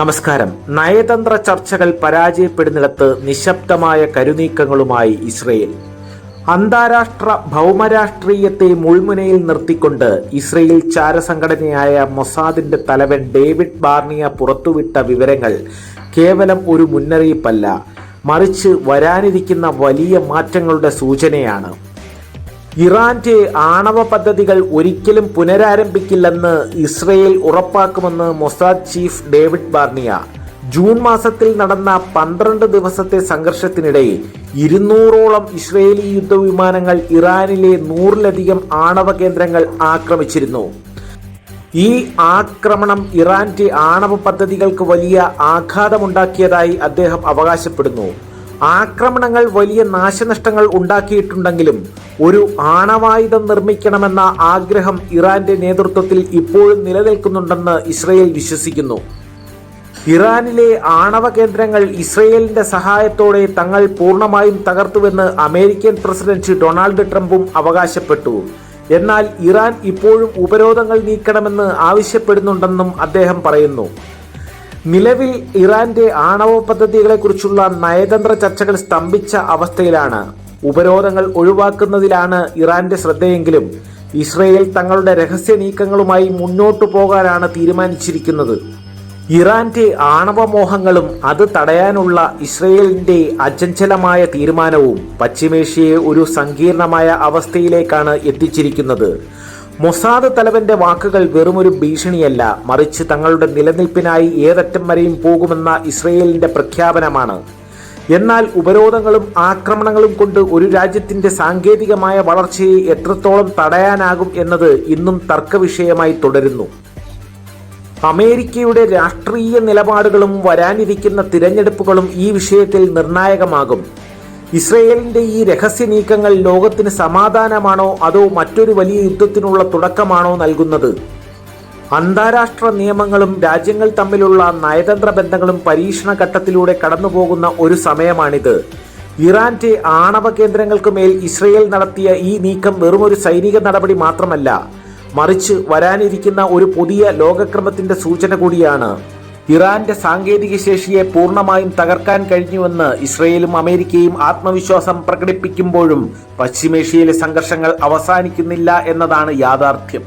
നമസ്കാരം. നയതന്ത്ര ചർച്ചകൾ പരാജയപ്പെടുന്നിടത്ത് നിശബ്ദമായ കരുനീക്കങ്ങളുമായി ഇസ്രയേൽ. അന്താരാഷ്ട്ര ഭൗമരാഷ്ട്രീയത്തെ മുൾമുനയിൽ നിർത്തിക്കൊണ്ട് ഇസ്രയേൽ ചാരസംഘടനയായ മൊസാദിന്റെ തലവൻ ഡേവിഡ് ബാർണിയ പുറത്തുവിട്ട വിവരങ്ങൾ കേവലം ഒരു മുന്നറിയിപ്പല്ല. മറിച്ച് വരാനിരിക്കുന്ന വലിയ മാറ്റങ്ങളുടെ സൂചനയാണ്. ഇറാന്റെ ആണവ പദ്ധതികൾ ഒരിക്കലും പുനരാരംഭിക്കില്ലെന്ന് ഇസ്രയേൽ ഉറപ്പാക്കുമെന്ന് Mossad chief David Barnea. June മാസത്തിൽ നടന്ന പന്ത്രണ്ട് ദിവസത്തെ സംഘർഷത്തിനിടെ ഇരുന്നൂറോളം ഇസ്രയേലി യുദ്ധവിമാനങ്ങൾ ഇറാനിലെ നൂറിലധികം ആണവ കേന്ദ്രങ്ങൾ ആക്രമിച്ചിരുന്നു. ഈ ആക്രമണം ഇറാന്റെ ആണവ പദ്ധതികൾക്ക് വലിയ ആഘാതമുണ്ടാക്കിയതായി അദ്ദേഹം അവകാശപ്പെടുന്നു. ആക്രമണങ്ങൾ വലിയ നാശനഷ്ടങ്ങൾ ഉണ്ടാക്കിയിട്ടുണ്ടെങ്കിലും ഒരു ആണവായുധം നിർമ്മിക്കണമെന്ന ആഗ്രഹം ഇറാന്റെ നേതൃത്വത്തിൽ ഇപ്പോഴും നിലനിൽക്കുന്നുണ്ടെന്ന് ഇസ്രയേൽ വിശ്വസിക്കുന്നു. ഇറാനിലെ ആണവ കേന്ദ്രങ്ങൾ ഇസ്രയേലിന്റെ സഹായത്തോടെ തങ്ങൾ പൂർണമായും തകർത്തുവെന്ന് അമേരിക്കൻ പ്രസിഡന്റ് ഡൊണാൾഡ് ട്രംപും അവകാശപ്പെട്ടു. എന്നാൽ ഇറാൻ ഇപ്പോഴും ഉപരോധങ്ങൾ നീക്കണമെന്ന് ആവശ്യപ്പെടുന്നുണ്ടെന്നും അദ്ദേഹം പറയുന്നു. നിലവിൽ ഇറാന്റെ ആണവ പദ്ധതികളെക്കുറിച്ചുള്ള നയതന്ത്ര ചർച്ചകൾ സ്തംഭിച്ച അവസ്ഥയിലാണ്. ഉപരോധങ്ങൾ ഒഴിവാക്കുന്നതിലാണ് ഇറാന്റെ ശ്രദ്ധയെങ്കിലും ഇസ്രയേൽ തങ്ങളുടെ രഹസ്യ നീക്കങ്ങളുമായി മുന്നോട്ടു പോകാനാണ് തീരുമാനിച്ചിരിക്കുന്നത്. ഇറാന്റെ ആണവ മോഹങ്ങളും അത് തടയാനുള്ള ഇസ്രയേലിന്റെ അചഞ്ചലമായ തീരുമാനവും പശ്ചിമേഷ്യയെ ഒരു സങ്കീർണമായ അവസ്ഥയിലേക്കാണ് എത്തിച്ചിരിക്കുന്നത്. മൊസാദ് തലവന്റെ വാക്കുകൾ വെറുമൊരു ഭീഷണിയല്ല മറിച്ച് തങ്ങളുടെ നിലനിൽപ്പിനായി ഏതറ്റം വരെയും പോകുമെന്ന ഇസ്രയേലിന്റെ പ്രഖ്യാപനമാണ്. എന്നാൽ ഉപരോധങ്ങളും ആക്രമണങ്ങളും കൊണ്ട് ഒരു രാജ്യത്തിന്റെ സാങ്കേതികമായ വളർച്ചയെ എത്രത്തോളം തടയാനാകും എന്നത് ഇന്നും തർക്കവിഷയമായി തുടരുന്നു. അമേരിക്കയുടെ രാഷ്ട്രീയ നിലപാടുകളും വരാനിരിക്കുന്ന തിരഞ്ഞെടുപ്പുകളും ഈ വിഷയത്തിൽ നിർണായകമാകും. ഇസ്രയേലിന്റെ ഈ രഹസ്യ നീക്കങ്ങൾ ലോകത്തിന് സമാധാനമാണോ അതോ മറ്റൊരു വലിയ യുദ്ധത്തിനുള്ള തുടക്കമാണോ നൽകുന്നത്? അന്താരാഷ്ട്ര നിയമങ്ങളും രാജ്യങ്ങൾ തമ്മിലുള്ള നയതന്ത്ര ബന്ധങ്ങളും പരീക്ഷണ ഘട്ടത്തിലൂടെ കടന്നുപോകുന്ന ഒരു സമയമാണിത്. ഇറാന്റെ ആണവ കേന്ദ്രങ്ങൾക്ക് മേൽ ഇസ്രയേൽ നടത്തിയ ഈ നീക്കം വെറുമൊരു സൈനിക നടപടി മാത്രമല്ല മറിച്ച് വരാനിരിക്കുന്ന ഒരു പുതിയ ലോകക്രമത്തിന്റെ സൂചന കൂടിയാണ്. ഇറാന്റെ സാങ്കേതിക ശേഷിയെ പൂർണമായും തകർക്കാൻ കഴിഞ്ഞുവെന്ന് ഇസ്രയേലും അമേരിക്കയും ആത്മവിശ്വാസം പ്രകടിപ്പിക്കുമ്പോഴും പശ്ചിമേഷ്യയിലെ സംഘർഷങ്ങൾ അവസാനിക്കുന്നില്ല എന്നതാണ് യാഥാർത്ഥ്യം.